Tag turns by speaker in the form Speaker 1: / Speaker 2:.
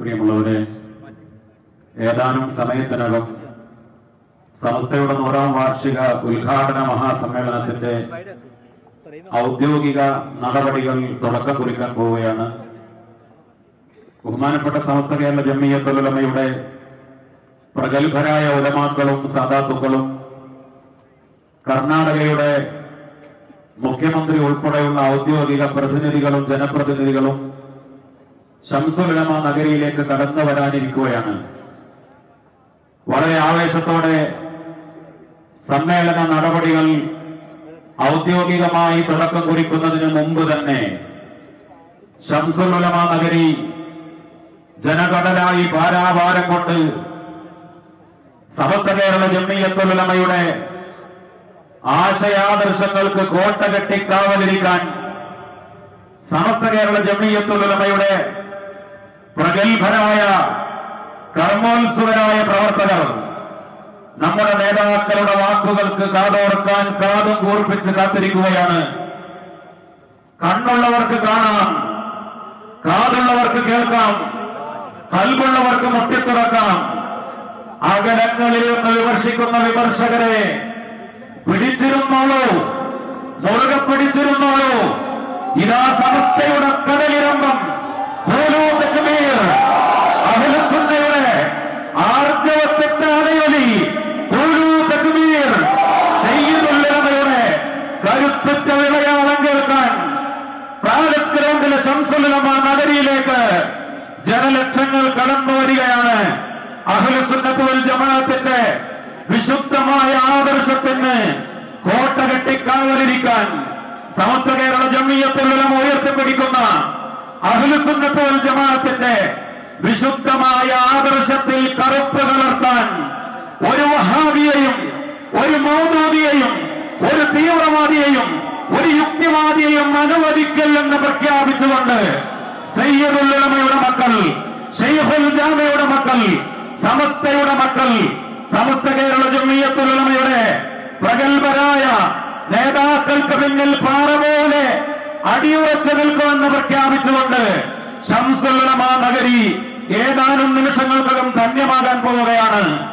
Speaker 1: പ്രിയമുള്ളവരെ ഏതാനും സമയത്തിനകം സമസ്തയുടെ നൂറാം വാർഷിക ഉദ്ഘാടന മഹാസമ്മേളനത്തിന്റെ ഔദ്യോഗിക നടപടികൾ തുടക്കം കുറിക്കാൻ പോവുകയാണ്. ബഹുമാനപ്പെട്ട സമസ്ത കേരള ജമ്മിയത്തുലമയുടെ പ്രഗത്ഭരായ ഉലമാക്കളും സദാത്തുക്കളും കർണാടകയുടെ മുഖ്യമന്ത്രി ഉൾപ്പെടെയുള്ള ഔദ്യോഗിക പ്രതിനിധികളും ജനപ്രതിനിധികളും ശംസുലമ നഗരിയിലേക്ക് കടന്നു വരാനിരിക്കുകയാണ്. വളരെ ആവേശത്തോടെ സമ്മേളന നടപടികൾ ഔദ്യോഗികമായി തുടക്കം കുറിക്കുന്നതിന് മുമ്പ് തന്നെ ശംസുലമ നഗരി ജനകടലായി ഭാരാഭാരം കൊണ്ട് സമസ്ത കേരള ജമ്മിയത്തുലമയുടെ ആശയാദർശങ്ങൾക്ക് കോട്ട കെട്ടിക്കാവലിരിക്കാൻ സമസ്ത കേരള ജമ്മിയത്തുലമയുടെ പ്രഗത്ഭരായ കർമ്മോത്സുകരായ പ്രവർത്തകർ നമ്മുടെ നേതാക്കളുടെ വാക്കുകൾക്ക് കാതോർക്കാൻ കാതും കൂർപ്പിച്ച് കാത്തിരിക്കുകയാണ്. കണ്ണുള്ളവർക്ക് കാണാം കാതുള്ളവർക്ക് കേൾക്കാം കൽവുള്ളവർക്ക് മുട്ടിത്തുറക്കാം. അകലങ്ങളിൽ നിന്ന് വിമർശിക്കുന്ന വിമർശകരെ പിടിച്ചിരുന്നോളൂ മുറുകെ പിടിച്ചിരുന്നോളൂ. ഇതാ സമസ്തയുടെ കടലിരമ്പം. കരുത്തുറ്റ വിളയാളം കേൾക്കാൻ പാലസ് ഗ്രൗണ്ടിലെ ശംസുലമ നഗരിയിലേക്ക് ജനലക്ഷങ്ങൾ കടന്നു വരികയാണ്. അഖിലസുന്നത്ത് വൽ ജമാഅത്തിന്റെ വിശുദ്ധമായ ആദർശത്തിന് കോട്ട കെട്ടിക്കാവലിരിക്കാൻ സമസ്ത കേരള ജമ്മിയത്തുലം ഉയർത്തിപ്പിടിക്കുന്ന അഖിലസുന്നത്ത് ജമാഅത്തിന്റെ വിശുദ്ധമായ ആദർശത്തിൽ കറുപ്പ് കലർത്താൻ ഒരു വഹാബിയെയും ഒരു മൗദൂദിയെയും ഒരു തീവ്രവാദിയെയും ഒരു യുക്തിവാദിയെയും അനുവദിക്കില്ലെന്ന് പ്രഖ്യാപിച്ചുകൊണ്ട് സയ്യദുല്ലമയുടെ മക്കൾ ഷെയ്ഖുൽ ജാമയുടെ മക്കൾ സമസ്തയുടെ മക്കൾ സമസ്ത കേരള ജമ്മിയത്തുലമയുടെ പ്രഗത്ഭരായ നേതാക്കൾക്ക് പിന്നിൽ പാറ അടിയുറച്ചു നിൽക്കുമെന്ന് പ്രഖ്യാപിച്ചുകൊണ്ട് ഷംസുല്ലമ നഗരി ഏതാനും നിമിഷങ്ങൾക്കകം ധന്യമാകാൻ പോവുകയാണ്.